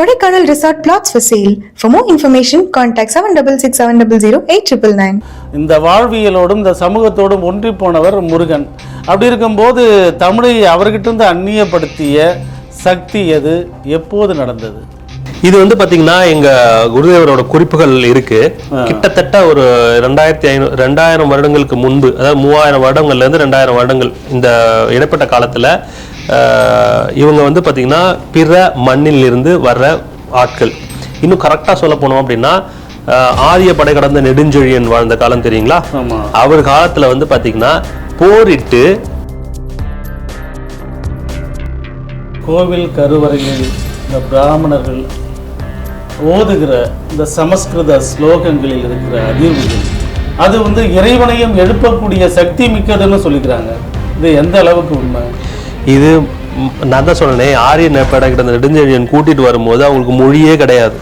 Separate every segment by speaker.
Speaker 1: Kodaikanal resort flats for sale for more information contact seven double six seven double zero eight triple nine
Speaker 2: இந்த வாழ்வியலோடும் இந்த சமூகத்தோடும் ஒன்றி போனவர் முருகன் அப்படி இருக்கும்போது தமிழை அவர்கிட்ட இருந்து அந்நியப்படுத்திய சக்தி எது எப்போது நடந்தது
Speaker 3: இது வந்து பார்த்தீங்கன்னா எங்கள் குருதேவரோட குறிப்புகள் இருக்குது கிட்டத்தட்ட ஒரு ரெண்டாயிரத்தி ஐநூறு ரெண்டாயிரம் வருடங்களுக்கு முன்பு அதாவது மூவாயிரம் வருடங்கள்லேருந்து ரெண்டாயிரம் வருடங்கள் இந்த இடைப்பட்ட காலத்தில் இவங்க வந்து பார்த்திங்கன்னா பிற மண்ணில் இருந்து வர்ற ஆட்கள் இன்னும் கரெக்டாக சொல்ல போனோம் அப்படின்னா ஆரிய படை கடந்த நெடுஞ்செழியன் வாழ்ந்த காலம் தெரியுங்களா அவர் காலத்தில் வந்து பார்த்திங்கன்னா போரிட்டு
Speaker 2: கோவில் கருவறையில் இந்த பிராமணர்கள் ஓதுகிற இந்த சமஸ்கிருத ஸ்லோகங்களில் இருக்கிற அதிர்வுகள் அது வந்து இறைவனையும் எழுப்பக்கூடிய சக்தி மிக்கதுன்னு சொல்லிக்கிறாங்க இது எந்த அளவுக்கு உண்மை
Speaker 3: இது நான் தான் சொன்னேன் ஆரியன் படம் கிட்ட நெடுஞ்செழியன் கூட்டிட்டு வரும்போது அவங்களுக்கு மொழியே கிடையாது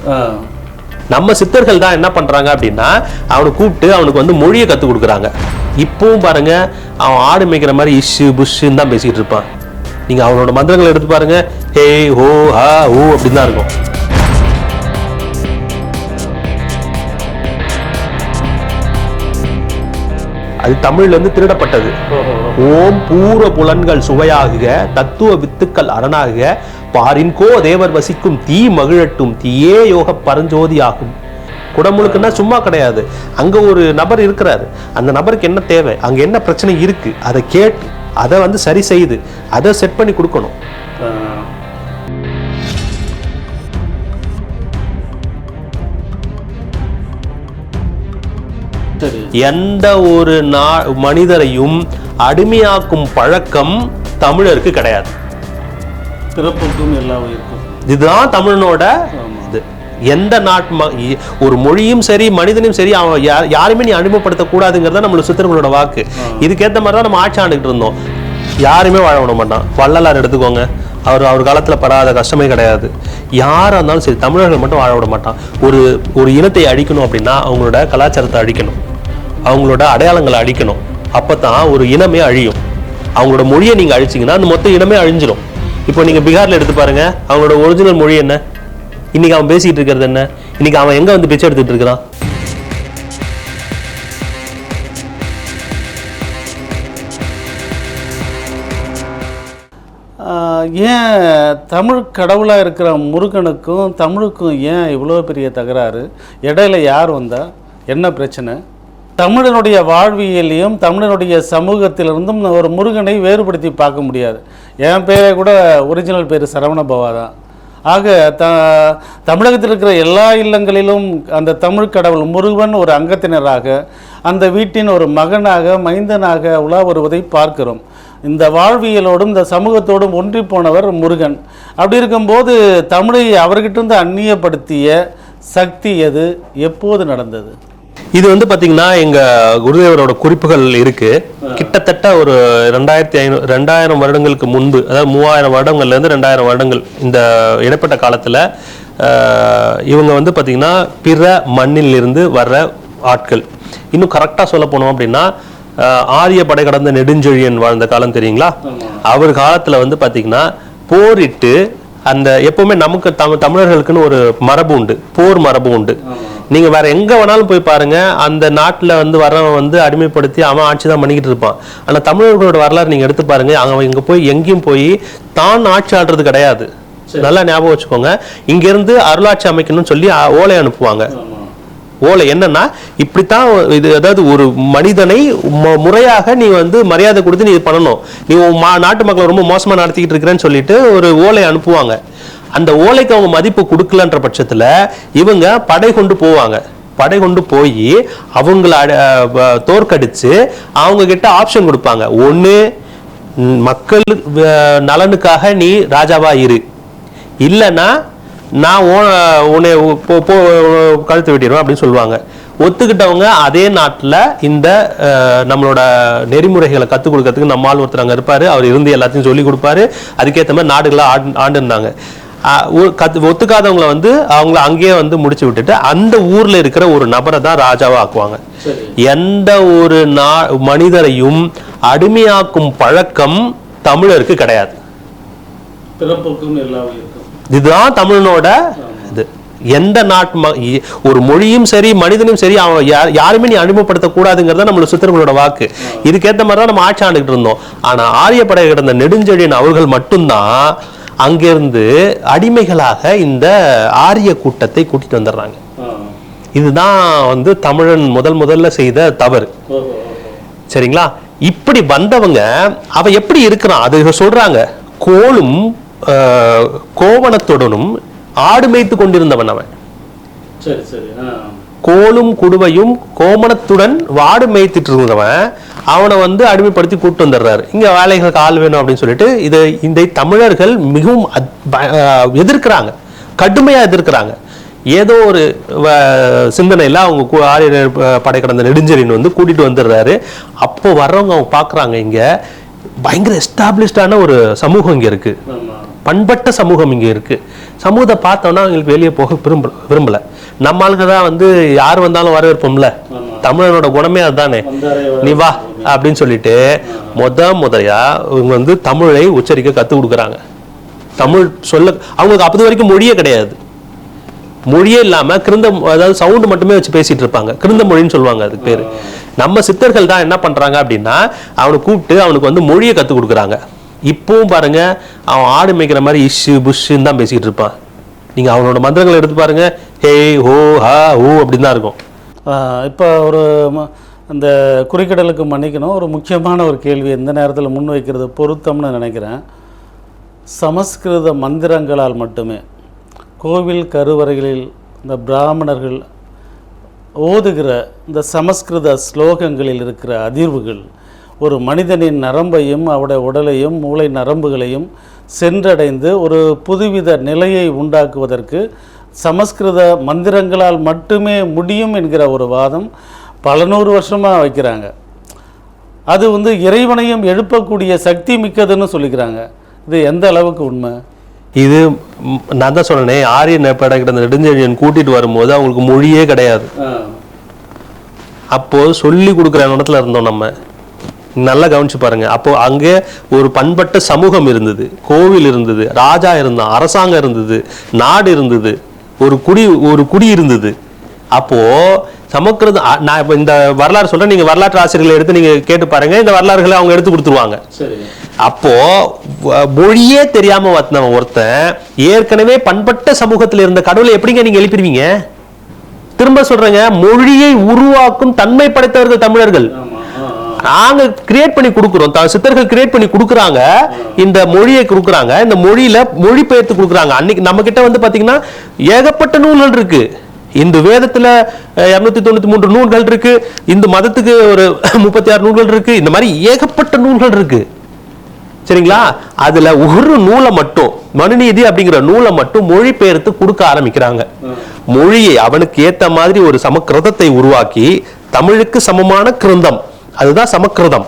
Speaker 3: நம்ம சித்தர்கள் தான் என்ன பண்றாங்க அப்படின்னா அவனை கூப்பிட்டு அவனுக்கு வந்து மொழியை கற்றுக் கொடுக்குறாங்க இப்பவும் பாருங்க அவன் ஆடு மேய்க்கிற மாதிரி இஷ்ஷு புஷ்ஷுன்னு தான் பேசிட்டு இருப்பான் நீங்க அவனோட மந்திரங்களை எடுத்து பாருங்க ஹே ஹோ ஹா ஹோ அப்படின்னு தான் இருக்கும்
Speaker 2: அது இருந்து திருடப்பட்டது ஓம் பூர புலன்கள் சுவையாகுக தத்துவ வித்துக்கள் அரணாகுக பாரின்கோ தேவர் வசிக்கும் தீ மகிழட்டும் தீயே யோக பரஞ்சோதி ஆகும் குடமுழுக்குன்னா சும்மா கிடையாது அங்கே ஒரு நபர் இருக்கிறாரு அந்த நபருக்கு என்ன தேவை அங்கே என்ன பிரச்சனை இருக்குது அதை கேட்டு அதை வந்து சரி செய்து அதை செட் பண்ணி கொடுக்கணும்
Speaker 3: எந்த ஒரு நா மனிதரையும் அடிமையாக்கும் பழக்கம் தமிழருக்கு கிடையாது இதுதான் தமிழனோட இது எந்த நாட் ஒரு மொழியும் சரி மனிதனும் சரி அவன் யார் யாருமே நீ கூடாதுங்கிறத நம்மளோட சுத்தங்களோட வாக்கு இதுக்கேற்ற மாதிரி தான் நம்ம ஆட்சி ஆண்டுகிட்டு இருந்தோம் யாருமே வாழ விட மாட்டான் வள்ளலார் எடுத்துக்கோங்க அவர் அவர் காலத்தில் படாத கஷ்டமே கிடையாது யாராக இருந்தாலும் சரி தமிழர்கள் மட்டும் வாழ விட மாட்டான் ஒரு ஒரு இனத்தை அழிக்கணும் அப்படின்னா அவங்களோட கலாச்சாரத்தை அழிக்கணும் அவங்களோட அடையாளங்களை அழிக்கணும் அப்போ தான் ஒரு இனமே அழியும் அவங்களோட மொழியை நீங்கள் அழிச்சிங்கன்னா அந்த மொத்த இனமே அழிஞ்சிடும் இப்போ நீங்கள் பீகாரில் எடுத்து பாருங்கள் அவங்களோட ஒரிஜினல் மொழி என்ன இன்னைக்கு அவன் பேசிகிட்டு இருக்கிறது என்ன இன்றைக்கி அவன் எங்கே வந்து பிச்சை எடுத்துகிட்டு இருக்கிறான்
Speaker 2: ஏன் தமிழ் கடவுளாக இருக்கிற முருகனுக்கும் தமிழுக்கும் ஏன் இவ்வளோ பெரிய தகராறு இடையில யார் வந்தால் என்ன பிரச்சனை தமிழனுடைய வாழ்வியலையும் தமிழனுடைய சமூகத்திலிருந்தும் ஒரு முருகனை வேறுபடுத்தி பார்க்க முடியாது என் பேரே கூட ஒரிஜினல் பேர் சரவண பவா தான் ஆக த தமிழகத்தில் இருக்கிற எல்லா இல்லங்களிலும் அந்த தமிழ் கடவுள் முருகன் ஒரு அங்கத்தினராக அந்த வீட்டின் ஒரு மகனாக மைந்தனாக உலா வருவதை பார்க்கிறோம் இந்த வாழ்வியலோடும் இந்த சமூகத்தோடும் ஒன்றி போனவர் முருகன் அப்படி இருக்கும்போது தமிழை அவர்கிட்ட இருந்து அந்நியப்படுத்திய சக்தி எது எப்போது நடந்தது
Speaker 3: இது வந்து பார்த்தீங்கன்னா எங்கள் குருதேவரோட குறிப்புகள் இருக்குது கிட்டத்தட்ட ஒரு ரெண்டாயிரத்தி ஐநூறு ரெண்டாயிரம் வருடங்களுக்கு முன்பு அதாவது மூவாயிரம் வருடங்கள்லேருந்து ரெண்டாயிரம் வருடங்கள் இந்த இடைப்பட்ட காலத்தில் இவங்க வந்து பார்த்திங்கன்னா பிற மண்ணிலிருந்து வர்ற ஆட்கள் இன்னும் கரெக்டாக சொல்ல போனோம் அப்படின்னா ஆரிய படை கடந்த நெடுஞ்செழியன் வாழ்ந்த காலம் தெரியுங்களா அவர் காலத்தில் வந்து பார்த்திங்கன்னா போரிட்டு அந்த எப்போவுமே நமக்கு தமிழ் தமிழர்களுக்குன்னு ஒரு மரபு உண்டு போர் மரபு உண்டு நீங்கள் வேறு எங்கே வேணாலும் போய் பாருங்கள் அந்த நாட்டில் வந்து வரவன் வந்து அடிமைப்படுத்தி அவன் ஆட்சி தான் பண்ணிக்கிட்டு இருப்பான் ஆனால் தமிழர்களோட வரலாறு நீங்கள் எடுத்து பாருங்கள் அவன் இங்கே போய் எங்கேயும் போய் தான் ஆட்சி ஆடுறது கிடையாது நல்லா ஞாபகம் வச்சுக்கோங்க இங்கேருந்து அருளாட்சி அமைக்கணும்னு சொல்லி ஓலை அனுப்புவாங்க ஓலை என்னன்னா இப்படித்தான் இது அதாவது ஒரு மனிதனை முறையாக நீ வந்து மரியாதை கொடுத்து நீ இது பண்ணணும் நீ நாட்டு மக்களை ரொம்ப மோசமாக நடத்திக்கிட்டு இருக்கிறேன்னு சொல்லிட்டு ஒரு ஓலை அனுப்புவாங்க அந்த ஓலைக்கு அவங்க மதிப்பு கொடுக்கலன்ற பட்சத்தில் இவங்க படை கொண்டு போவாங்க படை கொண்டு போய் அவங்கள தோற்கடித்து அவங்க கிட்ட ஆப்ஷன் கொடுப்பாங்க ஒன்று மக்கள் நலனுக்காக நீ ராஜாவா இரு இல்லைன்னா நான் உன்னை கழுத்து விட்டிடுவேன் அப்படின்னு சொல்லுவாங்க ஒத்துக்கிட்டவங்க அதே நாட்டில் இந்த நம்மளோட நெறிமுறைகளை கற்றுக் கொடுக்கறதுக்கு நம்மால் ஒருத்தர் அங்கே இருப்பார் அவர் இருந்து எல்லாத்தையும் சொல்லிக் கொடுப்பாரு அதுக்கேற்ற மாதிரி நாடுகளாக ஆண்டு இருந்தாங்க ஒத்துக்காதவங்களை வந்து அவங்கள அங்கேயே வந்து முடிச்சு விட்டுட்டு அந்த ஊர்ல இருக்கிற ஒரு நபரை தான் ராஜாவா ஆக்குவாங்க எந்த ஒரு மனிதரையும் அடிமையாக்கும் பழக்கம் தமிழருக்கு கிடையாது இதுதான் தமிழனோட இது எந்த நாட்டு ஒரு மொழியும் சரி மனிதனும் சரி அவன் யார் யாருமே நீ அடிமைப்படுத்தக்கூடாதுங்கிறத நம்மளோட சித்திரங்களோட வாக்கு இதுக்கேற்ற மாதிரி தான் நம்ம ஆட்சி ஆண்டுகிட்டு இருந்தோம் ஆனால் ஆரியப்படையை கிடந்த நெடுஞ்செழியன் அவர்கள் மட்டும்தான் அங்கிருந்து அடிமைகளாக இந்த ஆரிய கூட்டத்தை கூட்டிட்டு வந்துடுறாங்க இதுதான் வந்து தமிழன் முதல் முதல்ல செய்த தவறு சரிங்களா இப்படி வந்தவங்க அவன் எப்படி இருக்கிறான் அது சொல்றாங்க கோலும் கோவணத்துடனும் ஆடு மேய்த்து கொண்டிருந்தவன் அவன் கோலும் குடுவையும் கோமணத்துடன் வாடு மேய்த்துட்டு இருந்தவன் அவனை வந்து அடிமைப்படுத்தி கூப்பிட்டு வந்துடுறாரு இங்கே வேலைகளுக்கு ஆள் வேணும் அப்படின்னு சொல்லிட்டு இதை இந்த தமிழர்கள் மிகவும் எதிர்க்கிறாங்க கடுமையாக எதிர்க்கிறாங்க ஏதோ ஒரு சிந்தனையில் அவங்க ஆரிய படை கடந்த நெடுஞ்செழியன் வந்து கூட்டிகிட்டு வந்துடுறாரு அப்போ வர்றவங்க அவங்க பார்க்குறாங்க இங்கே பயங்கர எஸ்டாப்ளிஷ்டான ஒரு சமூகம் இங்கே இருக்குது பண்பட்ட சமூகம் இங்கே இருக்குது சமூகத்தை பார்த்தோன்னா அவங்களுக்கு வெளியே போக விரும்ப விரும்பலை நம்ம தான் வந்து யார் வந்தாலும் வரவேற்போம்ல தமிழனோட குணமே அதுதானே நீ வா அப்படின்னு சொல்லிட்டு முத முதலையா இவங்க வந்து தமிழை உச்சரிக்க கற்றுக் கொடுக்குறாங்க தமிழ் சொல்ல அவங்களுக்கு அப்போது வரைக்கும் மொழியே கிடையாது மொழியே இல்லாமல் கிருந்த அதாவது சவுண்டு மட்டுமே வச்சு பேசிகிட்டு இருப்பாங்க கிருந்த மொழின்னு சொல்லுவாங்க அதுக்கு பேர் நம்ம சித்தர்கள் தான் என்ன பண்ணுறாங்க அப்படின்னா அவனை கூப்பிட்டு அவனுக்கு வந்து மொழியை கற்றுக் கொடுக்குறாங்க இப்போவும் பாருங்க அவன் ஆடு மேய்க்கிற மாதிரி இஷ்ஷு புஷ்ஷுன்னு தான் பேசிக்கிட்டு இருப்பான் நீங்கள் அவனோட மந்திரங்களை எடுத்து பாருங்க ஹே ஹோ ஹா ஹூ அப்படின்னு தான் இருக்கும்
Speaker 2: இப்போ ஒரு அந்த குறிக்கடலுக்கு மன்னிக்கணும் ஒரு முக்கியமான ஒரு கேள்வி எந்த நேரத்தில் முன்வைக்கிறது பொருத்தம்னு நினைக்கிறேன் சமஸ்கிருத மந்திரங்களால் மட்டுமே கோவில் கருவறைகளில் இந்த பிராமணர்கள் ஓதுகிற இந்த சமஸ்கிருத ஸ்லோகங்களில் இருக்கிற அதிர்வுகள் ஒரு மனிதனின் நரம்பையும் அவருடைய உடலையும் மூளை நரம்புகளையும் சென்றடைந்து ஒரு புதுவித நிலையை உண்டாக்குவதற்கு சமஸ்கிருத மந்திரங்களால் மட்டுமே முடியும் என்கிற ஒரு வாதம் பல நூறு வருஷமாக வைக்கிறாங்க அது வந்து இறைவனையும் எழுப்பக்கூடிய சக்தி மிக்கதுன்னு சொல்லிக்கிறாங்க இது எந்த அளவுக்கு உண்மை
Speaker 3: இது நான் தான் சொன்னேன் ஆரிய நேப்பாடகிட்ட அந்த நெடுஞ்செழியன் கூட்டிகிட்டு வரும்போது அவங்களுக்கு மொழியே கிடையாது அப்போது சொல்லி கொடுக்குற இடத்துல இருந்தோம் நம்ம நல்லா கவனிச்சு பாருங்க அப்போ அங்கே ஒரு பண்பட்ட சமூகம் இருந்தது கோவில் இருந்தது ராஜா இருந்தான் அரசாங்கம் இருந்தது நாடு இருந்தது ஒரு குடி ஒரு குடி இருந்தது அப்போது சமக்கிருத நான் இப்போ இந்த வரலாறு சொல்கிறேன் நீங்கள் வரலாற்று ஆசிரியர்களை எடுத்து நீங்கள் கேட்டு பாருங்கள் இந்த வரலாறுகளை அவங்க எடுத்து கொடுத்துருவாங்க அப்போது மொழியே தெரியாமல் வந்தவன் ஒருத்தன் ஏற்கனவே பண்பட்ட சமூகத்தில் இருந்த கடவுளை எப்படிங்க நீங்கள் எழுப்பிடுவீங்க திரும்ப சொல்கிறேங்க மொழியை உருவாக்கும் தன்மை படைத்தவர்கள் தமிழர்கள் நாங்க கிரியேட் பண்ணி கொடுக்குறோம் சித்தர்கள் கிரியேட் பண்ணி கொடுக்குறாங்க இந்த மொழியை கொடுக்குறாங்க இந்த மொழியில பெயர்த்து கொடுக்குறாங்க அன்னைக்கு நம்ம கிட்ட வந்து பாத்தீங்கன்னா ஏகப்பட்ட நூல்கள் இருக்கு இந்த வேதத்துல இருநூத்தி தொண்ணூத்தி மூன்று நூல்கள் இருக்கு இந்த மதத்துக்கு ஒரு முப்பத்தி ஆறு நூல்கள் இருக்கு இந்த மாதிரி ஏகப்பட்ட நூல்கள் இருக்கு சரிங்களா அதுல ஒரு நூலை மட்டும் மனுநீதி அப்படிங்கிற நூலை மட்டும் மொழிபெயர்த்து கொடுக்க ஆரம்பிக்கிறாங்க மொழியை அவனுக்கு ஏத்த மாதிரி ஒரு சமக்கிரதத்தை உருவாக்கி தமிழுக்கு சமமான கிருந்தம் அதுதான் சமக்கிருதம்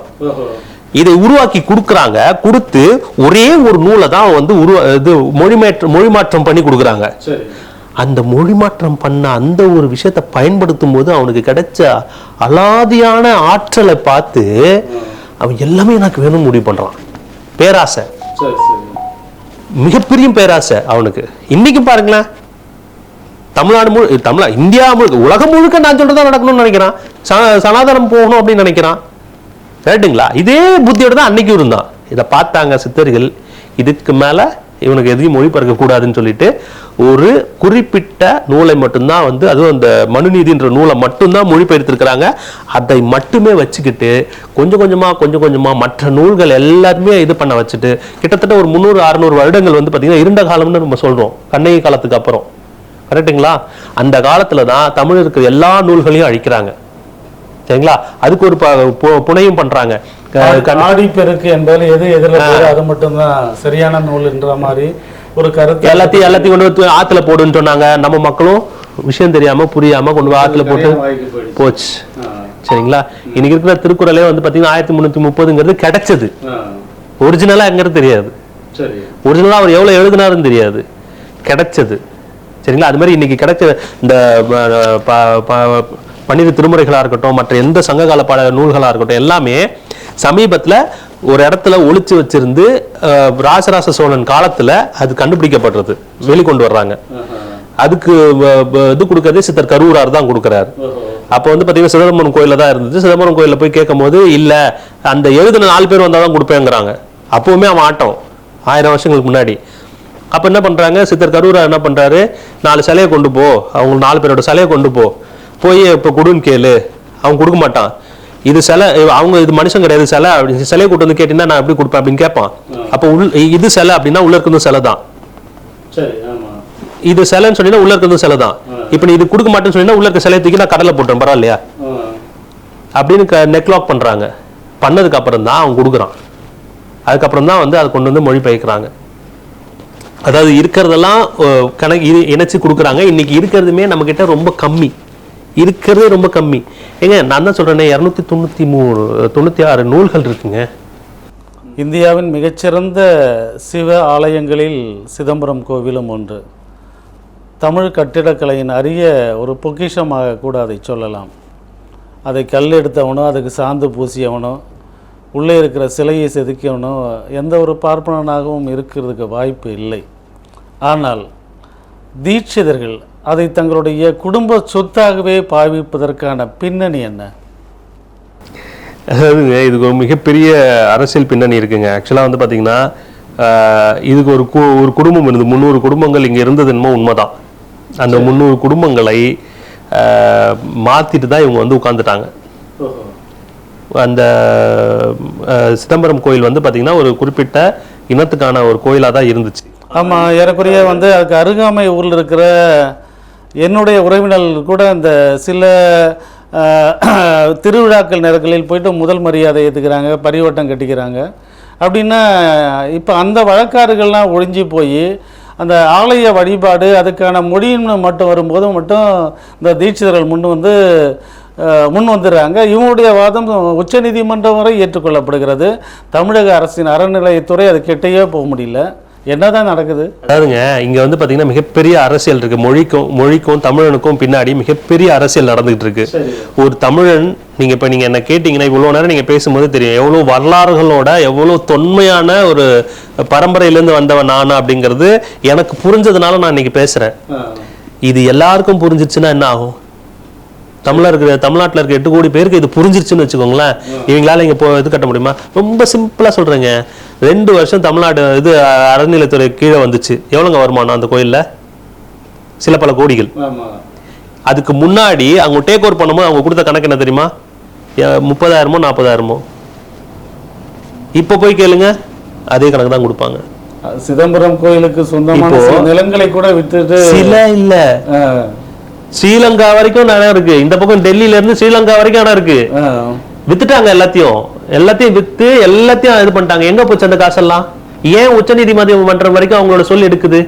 Speaker 3: இதை உருவாக்கி கொடுக்குறாங்க கொடுத்து ஒரே ஒரு நூலை தான் வந்து உருவா இது மொழிமாற்ற மொழிமாற்றம் பண்ணி கொடுக்குறாங்க அந்த மொழிமாற்றம் பண்ண அந்த ஒரு விஷயத்தை பயன்படுத்தும் போது அவனுக்கு கிடைச்ச அலாதியான ஆற்றலை பார்த்து அவன் எல்லாமே எனக்கு வேணும்னு முடிவு பண்ணுறான் பேராசை மிகப்பெரிய பேராசை அவனுக்கு இன்னைக்கு பாருங்களேன் தமிழ்நாடு முழு தமிழா இந்தியா முழுக்க உலகம் முழுக்க நான் சொல்றதா நடக்கணும்னு நினைக்கிறான் சனாதனம் போகணும் அப்படின்னு நினைக்கிறான் ரைட்டுங்களா இதே புத்தியோட தான் அன்னைக்கு இருந்தான் இதை பார்த்தாங்க சித்தர்கள் இதுக்கு மேலே இவனுக்கு எதையும் மொழிபெயர்க்க கூடாதுன்னு சொல்லிட்டு ஒரு குறிப்பிட்ட நூலை மட்டும்தான் வந்து அதுவும் அந்த மனுநீதின்ற நூலை மட்டும்தான் மொழிபெயர்த்திருக்கிறாங்க அதை மட்டுமே வச்சுக்கிட்டு கொஞ்சம் கொஞ்சமாக கொஞ்சம் கொஞ்சமாக மற்ற நூல்கள் எல்லாருமே இது பண்ண வச்சுட்டு கிட்டத்தட்ட ஒரு முந்நூறு அறநூறு வருடங்கள் வந்து பார்த்திங்கன்னா இருண்ட காலம்னு நம்ம சொல்கிறோம் கண்ணகி காலத்துக்கு அப்புறம் கரெக்டுங்களா அந்த காலத்தில் தான் தமிழ் எல்லா நூல்களையும் அழிக்கிறாங்க சரிங்களா அதுக்கு ஒரு புனையும் பண்றாங்க
Speaker 2: ஆடிப்பெருக்கு என்பதில் எது எதிர அது மட்டும்தான் சரியான நூல்ன்ற மாதிரி ஒரு கருத்து
Speaker 3: எல்லாத்தையும் எல்லாத்தையும் கொண்டு வந்து ஆத்துல போடுன்னு சொன்னாங்க நம்ம மக்களும் விஷயம் தெரியாம புரியாம கொண்டு ஆத்துல போட்டு போச்சு சரிங்களா இன்னைக்கு இருக்கிற திருக்குறளே வந்து பாத்தீங்கன்னா ஆயிரத்தி முன்னூத்தி முப்பதுங்கிறது கிடைச்சது ஒரிஜினலா எங்கிறது தெரியாது ஒரிஜினலா அவர் எவ்வளவு எழுதினாருன்னு தெரியாது கிடைச்சது சரிங்களா அது மாதிரி இன்னைக்கு கிடைச்ச இந்த பன்னிரு திருமுறைகளாக இருக்கட்டும் மற்ற எந்த சங்ககால பாட நூல்களாக இருக்கட்டும் எல்லாமே சமீபத்தில் ஒரு இடத்துல ஒழிச்சு வச்சிருந்து ராசராச சோழன் காலத்தில் அது கண்டுபிடிக்கப்படுறது வெளிக்கொண்டு வர்றாங்க அதுக்கு இது கொடுக்கறதே சித்தர் கரூரார் தான் கொடுக்குறாரு அப்போ வந்து பார்த்தீங்கன்னா சிதம்பரம் கோயிலில் தான் இருந்தது சிதம்பரம் கோயிலில் போய் கேட்கும் போது இல்லை அந்த எழுதின நாலு பேர் வந்தால் தான் கொடுப்பேங்கிறாங்க அப்போவுமே அவன் ஆட்டம் ஆயிரம் வருஷங்களுக்கு முன்னாடி அப்போ என்ன பண்ணுறாங்க சித்தர் கரூரார் என்ன பண்ணுறாரு நாலு சிலையை கொண்டு போ அவங்க நாலு பேரோட சிலையை கொண்டு போ போய் இப்போ கொடுன்னு கேளு அவன் கொடுக்க மாட்டான் இது சிலை அவங்க இது மனுஷன் கிடையாது சிலை அப்படி சிலையை கூட்டு வந்து கேட்டீங்கன்னா நான் எப்படி கொடுப்பேன் அப்படின்னு கேட்பான் அப்போ உள் இது சிலை அப்படின்னா உள்ள இருக்கிறது சிலை தான் இது சிலைன்னு சொன்னீங்கன்னா உள்ள இருக்கிறது சிலை தான் இப்போ நீ இது கொடுக்க மாட்டேன்னு சொன்னீங்கன்னா உள்ள இருக்க சிலையை தூக்கி நான் கடலை போட்டுறேன் பரவாயில்லையா அப்படின்னு க நெக் லாக் பண்ணதுக்கு அப்புறம் தான் அவன் கொடுக்குறான் அதுக்கப்புறம் தான் வந்து அதை கொண்டு வந்து மொழி மொழிபெயர்க்கிறாங்க அதாவது இருக்கிறதெல்லாம் கணக்கு இணைச்சு கொடுக்குறாங்க இன்னைக்கு இருக்கிறதுமே நம்ம கிட்ட ரொம்ப கம்மி இருக்கிறதே ரொம்ப கம்மி ஏங்க நான் தான் சொல்கிறேனே இரநூத்தி தொண்ணூற்றி மூணு தொண்ணூற்றி ஆறு நூல்கள் இருக்குங்க
Speaker 2: இந்தியாவின் மிகச்சிறந்த சிவ ஆலயங்களில் சிதம்பரம் கோவிலும் ஒன்று தமிழ் கட்டிடக்கலையின் அரிய ஒரு பொக்கிஷமாக கூட அதை சொல்லலாம் அதை கல் எடுத்தவனோ அதுக்கு சாந்து பூசியவனோ உள்ளே இருக்கிற சிலையை செதுக்கியவனோ எந்த ஒரு பார்ப்பனனாகவும் இருக்கிறதுக்கு வாய்ப்பு இல்லை ஆனால் தீட்சிதர்கள் அதை தங்களுடைய குடும்ப சொத்தாகவே பாவிப்பதற்கான பின்னணி என்ன
Speaker 3: அதாவது இதுக்கு ஒரு மிகப்பெரிய அரசியல் பின்னணி இருக்குங்க ஆக்சுவலாக வந்து பார்த்தீங்கன்னா இதுக்கு ஒரு ஒரு குடும்பம் இருந்தது முந்நூறு குடும்பங்கள் இங்கே இருந்தது என்னமோ உண்மைதான் அந்த முந்நூறு குடும்பங்களை மாற்றிட்டு தான் இவங்க வந்து உட்காந்துட்டாங்க அந்த சிதம்பரம் கோயில் வந்து பார்த்திங்கன்னா ஒரு குறிப்பிட்ட இனத்துக்கான ஒரு கோயிலாக தான் இருந்துச்சு
Speaker 2: ஆமாம் ஏறக்குறைய வந்து அதுக்கு அருகாமை ஊரில் இருக்கிற என்னுடைய உறவினர்கள் கூட இந்த சில திருவிழாக்கள் நேரங்களில் போயிட்டு முதல் மரியாதை ஏற்றுக்கிறாங்க பரிவட்டம் கட்டிக்கிறாங்க அப்படின்னா இப்போ அந்த வழக்காறுகள்லாம் ஒழிஞ்சு போய் அந்த ஆலய வழிபாடு அதுக்கான மொழின்னு மட்டும் வரும்போது மட்டும் இந்த தீட்சிதர்கள் முன் வந்து முன் வந்துடுறாங்க இவங்களுடைய வாதம் உச்சநீதிமன்றம் வரை ஏற்றுக்கொள்ளப்படுகிறது தமிழக அரசின் அறநிலையத்துறை அது கெட்டையே போக முடியல என்னதான் நடக்குது
Speaker 3: அதாவதுங்க இங்க வந்து பாத்தீங்கன்னா மிகப்பெரிய அரசியல் இருக்கு மொழிக்கும் மொழிக்கும் தமிழனுக்கும் பின்னாடி மிகப்பெரிய அரசியல் நடந்துகிட்டு இருக்கு ஒரு தமிழன் நீங்க இப்ப நீங்க என்ன கேட்டீங்கன்னா இவ்வளவு நேரம் நீங்க பேசும்போது தெரியும் எவ்வளவு வரலாறுகளோட எவ்வளவு தொன்மையான ஒரு பரம்பரையிலேருந்து வந்தவன் நானா அப்படிங்கிறது எனக்கு புரிஞ்சதுனால நான் இன்னைக்கு பேசுறேன் இது எல்லாருக்கும் புரிஞ்சிச்சுன்னா என்ன ஆகும் தமிழா இருக்கிற தமிழ்நாட்டில் இருக்க எட்டு கோடி பேருக்கு இது புரிஞ்சிருச்சுன்னு வச்சுக்கோங்களேன் இவங்களால இங்கே போ இது கட்ட முடியுமா ரொம்ப சிம்பிளாக சொல்கிறேங்க ரெண்டு வருஷம் தமிழ்நாடு இது அறநிலையத்துறை கீழே வந்துச்சு எவ்வளோங்க வருமானம் அந்த கோயிலில் சில பல கோடிகள் அதுக்கு முன்னாடி அவங்க டேக் ஓவர் பண்ணும்போது அவங்க கொடுத்த கணக்கு என்ன தெரியுமா முப்பதாயிரமோ நாற்பதாயிரமோ இப்போ போய் கேளுங்க அதே கணக்கு தான் கொடுப்பாங்க
Speaker 2: சிதம்பரம் கோயிலுக்கு சொந்தமான நிலங்களை கூட வித்துட்டு
Speaker 3: சில இல்ல ஸ்ரீலங்கா வரைக்கும் அணை இருக்கு இந்த பக்கம் டெல்லியில இருந்து ஸ்ரீலங்கா வரைக்கும் அணை இருக்கு வித்துட்டாங்க எல்லாத்தையும் எல்லாத்தையும் வித்து எல்லாத்தையும் இது பண்ணிட்டாங்க எங்க போச்சு அந்த காசெல்லாம் ஏன் உச்ச நீதிமன்றம் பண்ற வரைக்கும் அவங்களோட சொல்லி எடுக்குது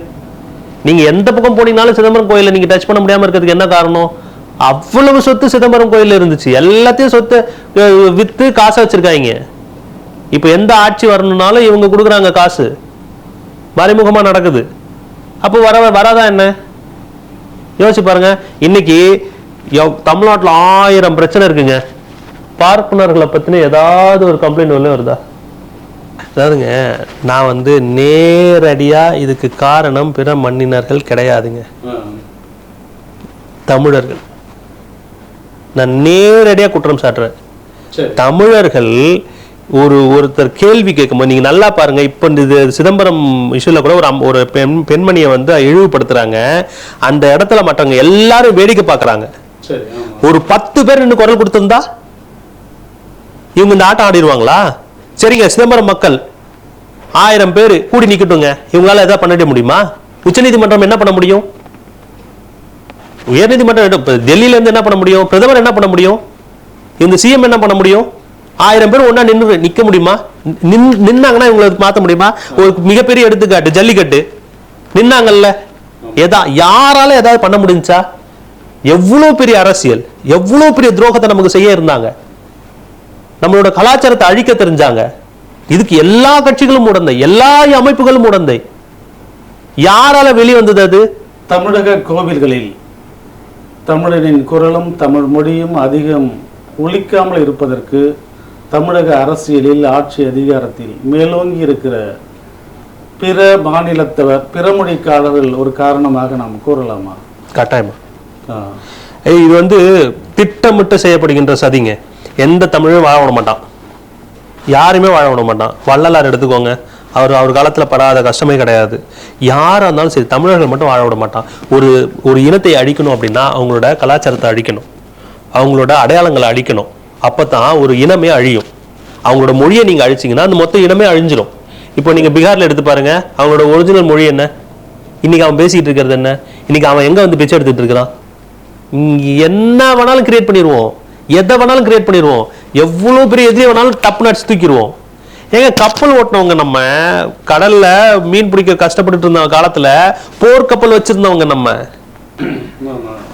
Speaker 3: நீங்க எந்த பக்கம் போனீங்கனாலும் சிதம்பரம் கோயில நீங்க டச் பண்ண முடியாம இருக்கிறதுக்கு என்ன காரணம் அவ்வளவு சொத்து சிதம்பரம் கோயில இருந்துச்சு எல்லாத்தையும் சொத்து வித்து காசை வச்சிருக்காங்க இப்ப எந்த ஆட்சி வரணும்னாலும் இவங்க கொடுக்குறாங்க காசு மறைமுகமா நடக்குது அப்போ வர வராதா என்ன யோசிச்சு பாருங்க இன்னைக்கு தமிழ்நாட்டில் ஆயிரம் பிரச்சனை இருக்குங்க பார்ப்பனர்களை பத்தின ஏதாவது ஒரு கம்ப்ளைண்ட் ஒன்றும் வருதா அதாவதுங்க நான் வந்து நேரடியா இதுக்கு காரணம் பிற மன்னினர்கள் கிடையாதுங்க தமிழர்கள் நான் நேரடியாக குற்றம் சாட்டுறேன் தமிழர்கள் ஒரு ஒருத்தர் கேள்வி கேட்கும்போது நீங்கள் நல்லா பாருங்கள் இப்போ இந்த சிதம்பரம் இஷ்யூவில் கூட ஒரு ஒரு பெண் பெண்மணியை வந்து இழிவுபடுத்துகிறாங்க அந்த இடத்துல மற்றவங்க எல்லாரும் வேடிக்கை பார்க்குறாங்க ஒரு பத்து பேர் நின்று குரல் கொடுத்துருந்தா இவங்க இந்த ஆட்டம் ஆடிடுவாங்களா சரிங்க சிதம்பரம் மக்கள் ஆயிரம் பேர் கூடி நிற்கட்டுங்க இவங்களால எதாவது பண்ணிட முடியுமா உச்சநீதிமன்றம் என்ன பண்ண முடியும் உயர்நீதிமன்றம் டெல்லியிலேருந்து என்ன பண்ண முடியும் பிரதமர் என்ன பண்ண முடியும் இந்த சிஎம் என்ன பண்ண முடியும் ஆயிரம் பேர் ஒன்னா நின்று நிக்க முடியுமா நின்னாங்கன்னா இவங்களை மாத்த முடியுமா ஒரு மிகப்பெரிய எடுத்துக்காட்டு ஜல்லிக்கட்டு நின்னாங்கல்ல ஏதா யாரால ஏதாவது பண்ண முடிஞ்சா எவ்வளோ பெரிய அரசியல் எவ்வளோ பெரிய துரோகத்தை நமக்கு செய்ய இருந்தாங்க நம்மளோட கலாச்சாரத்தை அழிக்க தெரிஞ்சாங்க இதுக்கு எல்லா கட்சிகளும் உடந்தை எல்லா அமைப்புகளும் உடந்தை யாரால வெளிவந்தது அது
Speaker 2: தமிழக கோவில்களில் தமிழனின் குரலும் தமிழ் மொழியும் அதிகம் ஒழிக்காமல் இருப்பதற்கு தமிழக அரசியலில் ஆட்சி அதிகாரத்தில் மேலோங்கி இருக்கிற பிற மாநிலத்தவர் பிற மொழிக்காரர்கள் ஒரு காரணமாக நாம் கூறலாமா கட்டாயமா
Speaker 3: இது வந்து திட்டமிட்டு செய்யப்படுகின்ற சதிங்க எந்த தமிழும் வாழ விட மாட்டான் யாருமே வாழ விட மாட்டான் வள்ளலார் எடுத்துக்கோங்க அவர் அவர் காலத்தில் படாத கஷ்டமே கிடையாது யாராக இருந்தாலும் சரி தமிழர்கள் மட்டும் வாழ விட மாட்டான் ஒரு ஒரு இனத்தை அழிக்கணும் அப்படின்னா அவங்களோட கலாச்சாரத்தை அழிக்கணும் அவங்களோட அடையாளங்களை அழிக்கணும் அப்போ தான் ஒரு இனமே அழியும் அவங்களோட மொழியை நீங்கள் அழிச்சிங்கன்னா அந்த மொத்த இனமே அழிஞ்சிடும் இப்போ நீங்கள் பீகாரில் எடுத்து பாருங்கள் அவங்களோட ஒரிஜினல் மொழி என்ன இன்றைக்கி அவன் பேசிக்கிட்டு இருக்கிறது என்ன இன்றைக்கி அவன் எங்கே வந்து பிச்சை எடுத்துகிட்டு இருக்கிறான் என்ன வேணாலும் கிரியேட் பண்ணிடுவோம் எதை வேணாலும் கிரியேட் பண்ணிடுவோம் எவ்வளோ பெரிய எதிரி வேணாலும் டப்புன்னு அடிச்சு தூக்கிடுவோம் ஏங்க கப்பல் ஓட்டினவங்க நம்ம கடல்ல மீன் பிடிக்க கஷ்டப்பட்டு இருந்த காலத்துல போர்க்கப்பல் வச்சிருந்தவங்க நம்ம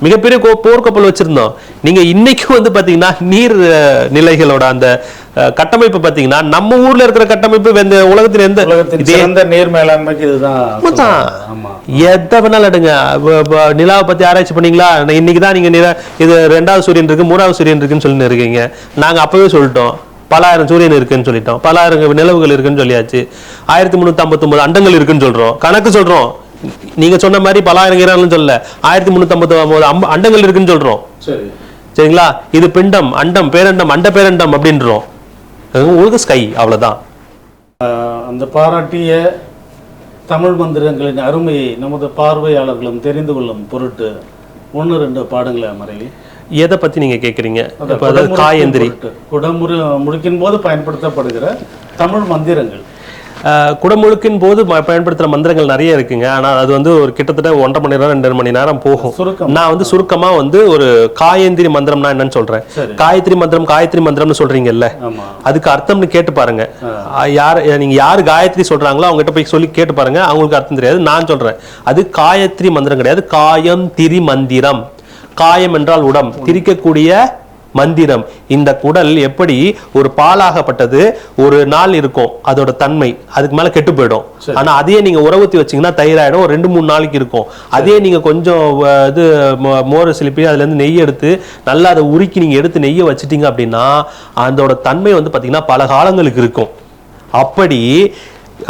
Speaker 3: மிகப்பெரிய போர்க்கப்பல் வச்சுருந்தோம் நீங்கள் இன்றைக்கும் வந்து பார்த்தீங்கன்னா நீர் நிலைகளோட அந்த கட்டமைப்பு பார்த்தீங்கன்னா நம்ம ஊரில் இருக்கிற கட்டமைப்பு எந்த உலகத்தில் எந்த
Speaker 2: எந்த நீர் மேலாண்மைக்கு இதுதான்
Speaker 3: எதை வேணாலும் எடுங்க நிலாவை பற்றி ஆராய்ச்சி பண்ணீங்களா இன்னைக்கு தான் நீங்கள் நிலா இது ரெண்டாவது சூரியன் இருக்குது மூணாவது சூரியன் இருக்குன்னு சொல்லி இருக்கீங்க நாங்கள் அப்போவே சொல்லிட்டோம் பலாயிரம் சூரியன் இருக்குன்னு சொல்லிட்டோம் பலாயிரம் நிலவுகள் இருக்குன்னு சொல்லியாச்சு ஆயிரத்தி முந்நூற்றி ஐம்பத்தொம்பது அண்டங்கள் இருக்குன்னு சொல்கிறோம் கணக்கு சொல்கிறோம் நீங்கள் சொன்ன மாதிரி பலாயிரம் கிராம்னு சொல்ல ஆயிரத்தி முந்நூற்றம்பது ஐம்பது அண்டங்கள் இருக்குன்னு சொல்கிறோம் சரிங்களா இது பிண்டம் அண்டம் பேரண்டம் அண்ட பேரண்டம் அப்படின்றோம் உங்களுக்கு ஸ்கை அவ்வளோதான்
Speaker 2: அந்த பாராட்டிய தமிழ் மந்திரங்களின் அருமையை நமது பார்வையாளர்களும் தெரிந்து கொள்ளும் பொருட்டு ஒன்று ரெண்டு பாடங்களே மறைவி
Speaker 3: எதை பத்தி நீங்க கேட்குறீங்க காயந்திரி
Speaker 2: குடமுறை முடிக்கும் போது பயன்படுத்தப்படுகிற தமிழ் மந்திரங்கள்
Speaker 3: குடமுழுக்கின் போது பயன்படுத்துகிற மந்திரங்கள் நிறைய இருக்குங்க ஆனால் அது வந்து ஒரு கிட்டத்தட்ட ஒன்றரை மணி நேரம் ரெண்டு மணி நேரம் போகும் நான் வந்து சுருக்கமாக வந்து ஒரு காயந்திரி மந்திரம்னா என்னன்னு சொல்கிறேன் காயத்ரி மந்திரம் காயத்ரி மந்திரம்னு சொல்கிறீங்கல்ல அதுக்கு அர்த்தம்னு கேட்டு பாருங்க யார் நீங்கள் யார் காயத்ரி சொல்கிறாங்களோ அவங்ககிட்ட போய் சொல்லி கேட்டு பாருங்க அவங்களுக்கு அர்த்தம் தெரியாது நான் சொல்கிறேன் அது காயத்ரி மந்திரம் கிடையாது காயம் திரி மந்திரம் காயம் என்றால் உடம் திரிக்கக்கூடிய மந்திரம் இந்த குடல் எப்படி ஒரு பாலாகப்பட்டது ஒரு நாள் இருக்கும் அதோட தன்மை அதுக்கு மேல கெட்டு போயிடும் ஆனா அதையே நீங்க உர ஊத்தி வச்சீங்கன்னா தயிராயிடும் ஒரு ரெண்டு மூணு நாளைக்கு இருக்கும் அதே நீங்க கொஞ்சம் இது மோர சிலிப்பி அதுல இருந்து நெய் எடுத்து நல்லா அதை உருக்கி நீங்க எடுத்து நெய்யை வச்சிட்டீங்க அப்படின்னா அதோட தன்மை வந்து பாத்தீங்கன்னா பல காலங்களுக்கு இருக்கும் அப்படி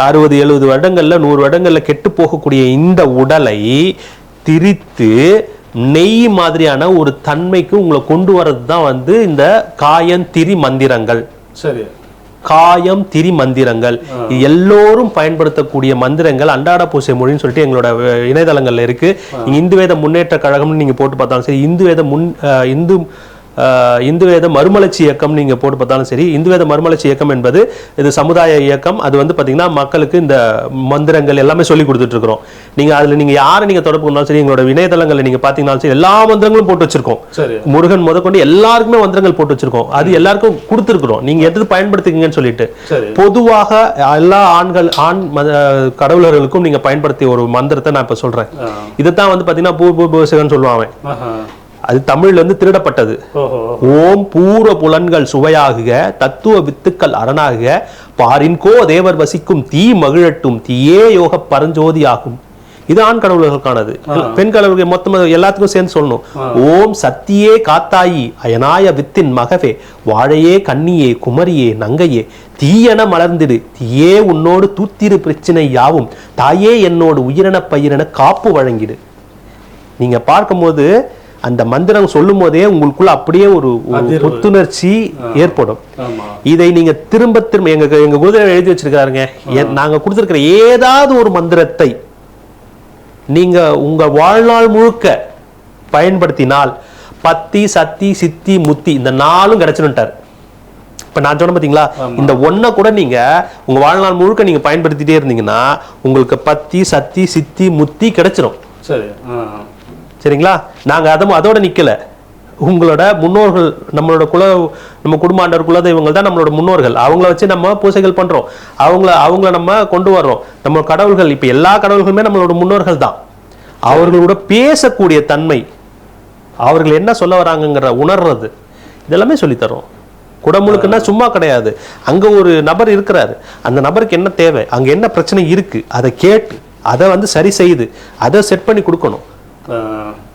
Speaker 3: அறுபது எழுபது வருடங்கள்ல நூறு வருடங்கள்ல கெட்டு போகக்கூடிய இந்த உடலை திரித்து நெய் மாதிரியான ஒரு தன்மைக்கு உங்களை கொண்டு வர்றது தான் வந்து இந்த காயம் திரி மந்திரங்கள் சரி காயம் திரி மந்திரங்கள் எல்லோரும் பயன்படுத்தக்கூடிய மந்திரங்கள் அன்றாட பூசை மொழின்னு சொல்லிட்டு எங்களோட இணையதளங்கள்ல இருக்கு இந்து வேத முன்னேற்ற கழகம்னு நீங்க போட்டு பார்த்தாலும் சரி இந்து வேத முன் இந்து இந்துவேத மறுமலர்ச்சி இயக்கம் நீங்கள் போட்டு பார்த்தாலும் சரி இந்துவேத மறுமலர்ச்சி இயக்கம் என்பது இது சமுதாய இயக்கம் அது வந்து பார்த்திங்கன்னா மக்களுக்கு இந்த மந்திரங்கள் எல்லாமே சொல்லி கொடுத்துட்ருக்குறோம் நீங்கள் அதில் நீங்கள் யாரை நீங்கள் தொடர்பு கொண்டாலும் சரி எங்களோட இணையதளங்களில் நீங்கள் பார்த்தீங்கன்னாலும் சரி எல்லா மந்திரங்களும் போட்டு வச்சிருக்கோம் முருகன் முதற்கொண்டு எல்லாருக்குமே மந்திரங்கள் போட்டு வச்சிருக்கோம் அது எல்லாருக்கும் கொடுத்துருக்குறோம் நீங்கள் எது பயன்படுத்திக்கிங்கன்னு சொல்லிட்டு பொதுவாக எல்லா ஆண்கள் ஆண் கடவுளர்களுக்கும் நீங்கள் பயன்படுத்திய ஒரு மந்திரத்தை நான் இப்போ சொல்கிறேன் இதுதான் வந்து பார்த்தீங்கன்னா பூ பூ பூசகன் சொல்லுவாங்க அது தமிழ்ல இருந்து திருடப்பட்டது ஓம் பூர புலன்கள் சுவையாகுக தத்துவ வித்துக்கள் அரணாகுக பாரின்கோ தேவர் வசிக்கும் தீ மகிழட்டும் தீயே யோக பரஞ்சோதி ஆகும் இது ஆண் கடவுளர்களுக்கானது பெண் கடவுள்கள் மொத்தம் எல்லாத்துக்கும் சேர்ந்து சொல்லணும் ஓம் சத்தியே காத்தாயி அயனாய வித்தின் மகவே வாழையே கண்ணியே குமரியே நங்கையே தீயென மலர்ந்திடு தீயே உன்னோடு தூத்திரு பிரச்சனை யாவும் தாயே என்னோடு உயிரென பயிரின காப்பு வழங்கிடு நீங்க பார்க்கும்போது அந்த மந்திரம் சொல்லும் போதே உங்களுக்குள்ள அப்படியே ஒரு புத்துணர்ச்சி ஏற்படும் இதை நீங்க திரும்ப திரும்ப எங்க எங்க குருதேவர் எழுதி வச்சிருக்காருங்க நாங்க கொடுத்துருக்கிற ஏதாவது ஒரு மந்திரத்தை நீங்க உங்க வாழ்நாள் முழுக்க பயன்படுத்தினால் பத்தி சத்தி சித்தி முத்தி இந்த நாளும் கிடைச்சிருன்ட்டார் இப்போ நான் சொன்ன பார்த்தீங்களா இந்த ஒன்றை கூட நீங்கள் உங்கள் வாழ்நாள் முழுக்க நீங்கள் பயன்படுத்திட்டே இருந்தீங்கன்னா உங்களுக்கு பத்தி சத்தி சித்தி முத்தி கிடைச்சிடும் சரி சரிங்களா நாங்கள் அதுவும் அதோடு நிற்கலை உங்களோட முன்னோர்கள் நம்மளோட குல நம்ம குடும்பாண்டவர் குலதெய்வங்கள் தான் நம்மளோட முன்னோர்கள் அவங்கள வச்சு நம்ம பூசைகள் பண்ணுறோம் அவங்கள அவங்கள நம்ம கொண்டு வர்றோம் நம்ம கடவுள்கள் இப்போ எல்லா கடவுள்களுமே நம்மளோட முன்னோர்கள் தான் அவர்களோட பேசக்கூடிய தன்மை அவர்கள் என்ன சொல்ல வராங்கங்கிற உணர்றது இதெல்லாமே சொல்லித்தரோம் குடமுழுக்குன்னா சும்மா கிடையாது அங்கே ஒரு நபர் இருக்கிறாரு அந்த நபருக்கு என்ன தேவை அங்கே என்ன பிரச்சனை இருக்குது அதை கேட்டு அதை வந்து சரி செய்து அதை செட் பண்ணி கொடுக்கணும் uh,